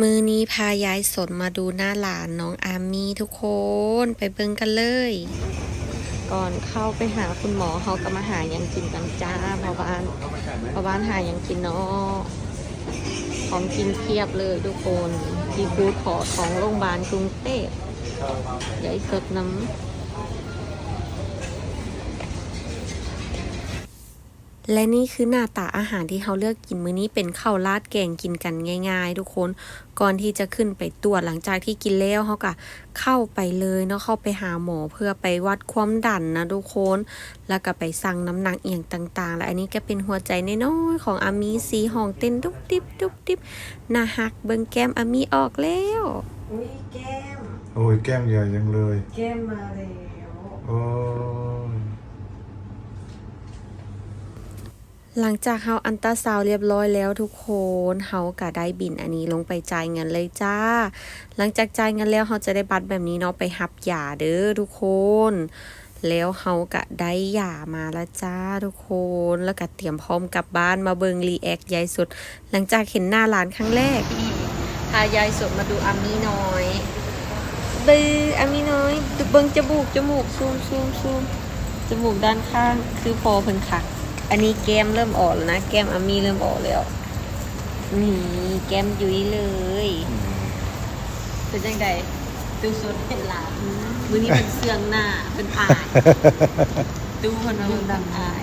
มือนี้พายายสนมาดูหน้าหลานน้องอามี่ทุกคนไปเบิ่งกันเลย ก่อนเข้าไปหาคุณหมอเขาก็มาหายังกินกันจ้าพราะบ้านพราะบ้านหายังกินเนาะของกินเพียบเลยทุกคนที่ฟูดขอของโรงพยาบาลกรุงเทพยายสดน้ำ และนี่คือหน้าตาอาหารที่เขาเลือกกินมื้อนี้เป็นข้าวราดแกงกินกันง่าย ๆ ทุกคนก่อนที่จะขึ้นไปตรวจหลังจากที่กินแล้วเขาก็เข้าไปเลยเนาะเข้าไปหาหมอเพื่อไปวัดความดันนะทุกคนแล้วก็ไปสั่งน้ำหนักเอียงต่างๆ และอันนี้ก็เป็นหัวใจน้อยๆของอามีสีห้องเต้นดุบดิบดุบดิบน่าฮักเบิ่งแก้มอามีออกแล้วอุ้ยแก้มโอ้ยแก้มใหญ่ยังเลย แก้มมาแล้วโอ้ย หลังจากเฮาอันตาซาวเรียบร้อยแล้วทุกคนเฮาก็ได้บินอันนี้ลงไปจ่ายเงินเลยจ้า หลังจากจ่ายเงินแล้วเฮาจะได้บัตรแบบนี้เนาะไปหับยาเด้อทุกคน แล้วเฮาก็ได้ยามาล้วจ้าทุกคน แล้วก็เตรียมพร้อมกลับบ้านมาเบิงรีแอคยายสุด หลังจากเห็นหน้าหลานครั้งแรกพายายสุดมาดูอามีน้อยดืออามีน้อยเบิงจมูกจมูกซูมซูมซูมจมูกด้านข้างคือพอเพิ่นคัก อันนี้แก้มเริ่มออกแล้วนะ แก้มอามีเริ่มออกแล้ว นี่แก้มยุ้ยเลย เป็นยังไงดูสดเป็นหลานมือนี้เป็นเสื่องหน้าเป็นอาย ดูคนว่ามันดังอาย